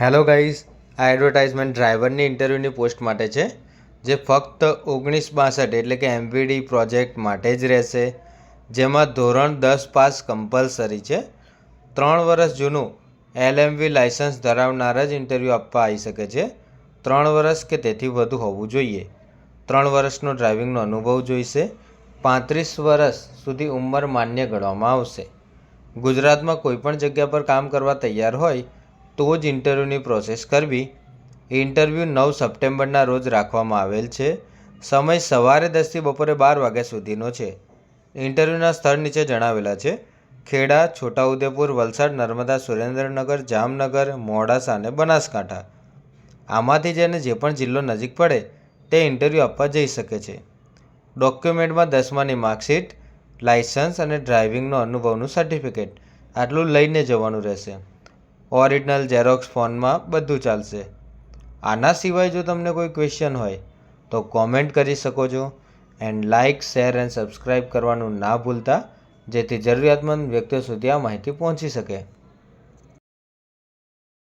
Hello guys આ advertisement ડ્રાઈવરની ઇન્ટરવ્યૂની પોસ્ટ માટે છે, જે ફક્ત ઓગણીસ બાસઠ એટલે કે એમવીડી પ્રોજેક્ટ માટે જ રહેશે, જેમાં ધોરણ દસ પાસ કમ્પલસરી છે. ત્રણ વર્ષ જૂનું એલએમવી લાઇસન્સ ધરાવનાર જ ઇન્ટરવ્યૂ આપવા આવી શકે છે. ત્રણ વર્ષ કે તેથી વધુ હોવું જોઈએ. ત્રણ વર્ષનો ડ્રાઇવિંગનો અનુભવ જોઈશે. પાંત્રીસ વર્ષ સુધી ઉંમર માન્ય ગણવામાં આવશે. ગુજરાતમાં કોઈપણ જગ્યા પર કામ કરવા તૈયાર હોય તો જ ઇન્ટરવ્યૂની પ્રોસેસ કરવી. ઇન્ટરવ્યૂ નવ સપ્ટેમ્બરના રોજ રાખવામાં આવેલ છે. સમય સવારે દસથી બપોરે બાર વાગ્યા સુધીનો છે. ઇન્ટરવ્યૂના સ્થળ નીચે જણાવેલા છે. ખેડા, છોટાઉદેપુર, વલસાડ, નર્મદા, સુરેન્દ્રનગર, જામનગર, મોડાસા અને બનાસકાંઠા. આમાંથી જેને જે પણ જિલ્લો નજીક પડે, તે ઇન્ટરવ્યૂ આપવા જઈ શકે છે. ડોક્યુમેન્ટમાં દસમાની માર્કશીટ લાઇસન્સ અને ડ્રાઇવિંગનો અનુભવનું સર્ટિફિકેટ. આટલું લઈને જવાનું રહેશે. ઓરિજિનલ ઝેરોક્સ ફોનમાં બધું ચાલશે. આના સિવાય જો તમને કોઈ ક્વેશ્ચન હોય, તો કોમેન્ટ કરી શકો છો and like share and subscribe કરવાનું ના ભૂલતા, જેથી જરૂરિયાતમંદ વ્યક્તિઓ સુધી આ માહિતી પહોંચી શકે.